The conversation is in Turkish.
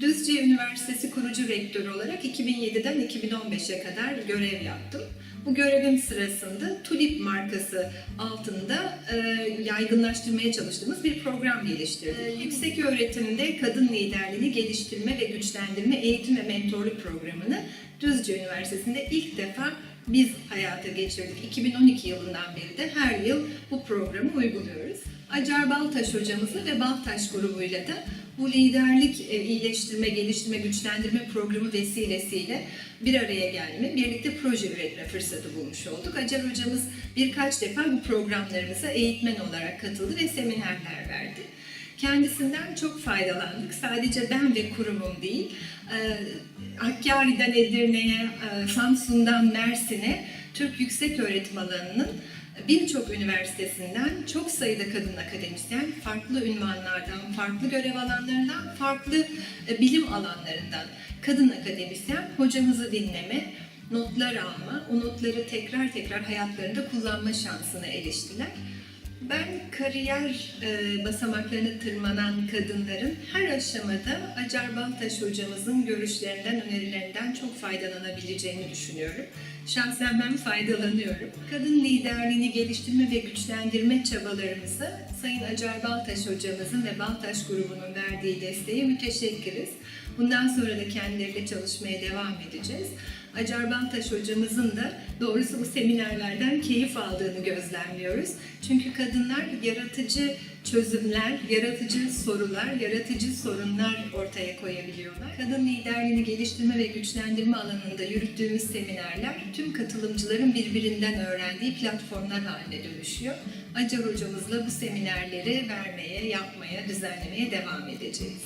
Düzce Üniversitesi kurucu rektörü olarak 2007'den 2015'e kadar görev yaptım. Bu görevim sırasında Tulip markası altında e, yaygınlaştırmaya çalıştığımız bir program geliştirdik. E, yüksek öğretimde kadın liderliğini geliştirme ve güçlendirme eğitim ve mentorluk programını Düzce Üniversitesi'nde ilk defa biz hayata geçirdik. 2012 yılından beri de her yıl bu programı uyguluyoruz. Acar Baltaş hocamızla ve Baltaş grubuyla da bu liderlik e, iyileştirme, geliştirme, güçlendirme programı vesilesiyle bir araya gelme, birlikte proje üretme fırsatı bulmuş olduk. Acar hocamız birkaç defa bu programlarımıza eğitmen olarak katıldı ve seminerler verdi. Kendisinden çok faydalandık. Sadece ben ve kurumum değil, e, Hakkari'den Edirne'ye, e, Samsun'dan Mersin'e Türk Yüksek Öğretim Alanı'nın birçok üniversitesinden çok sayıda kadın akademisyen farklı ünvanlardan, farklı görev alanlarından, farklı e, bilim alanlarından kadın akademisyen hocamızı dinleme, notlar alma, o notları tekrar tekrar hayatlarında kullanma şansına eriştiler. Ben kariyer e, basamaklarını tırmanan kadınların her aşamada Acar Baltaş hocamızın görüşlerinden, önerilerinden çok faydalanabileceğini düşünüyorum. Şahsen ben faydalanıyorum. Kadın liderliğini geliştirme ve güçlendirme çabalarımıza Sayın Acar Baltaş hocamızın ve Baltaş grubunun verdiği desteğe müteşekkiriz. Bundan sonra da kendileriyle çalışmaya devam edeceğiz. Acar Baltaş hocamızın da doğrusu bu seminerlerden keyif aldığını gözlemliyoruz. Çünkü kadınlar yaratıcı çözümler, yaratıcı sorular, yaratıcı sorunlar ortaya koyabiliyorlar. Kadın liderliğini geliştirme ve güçlendirme alanında yürüttüğümüz seminerler tüm katılımcıların birbirinden öğrendiği platformlar haline dönüşüyor. Acar hocamızla bu seminerleri vermeye, yapmaya, düzenlemeye devam edeceğiz.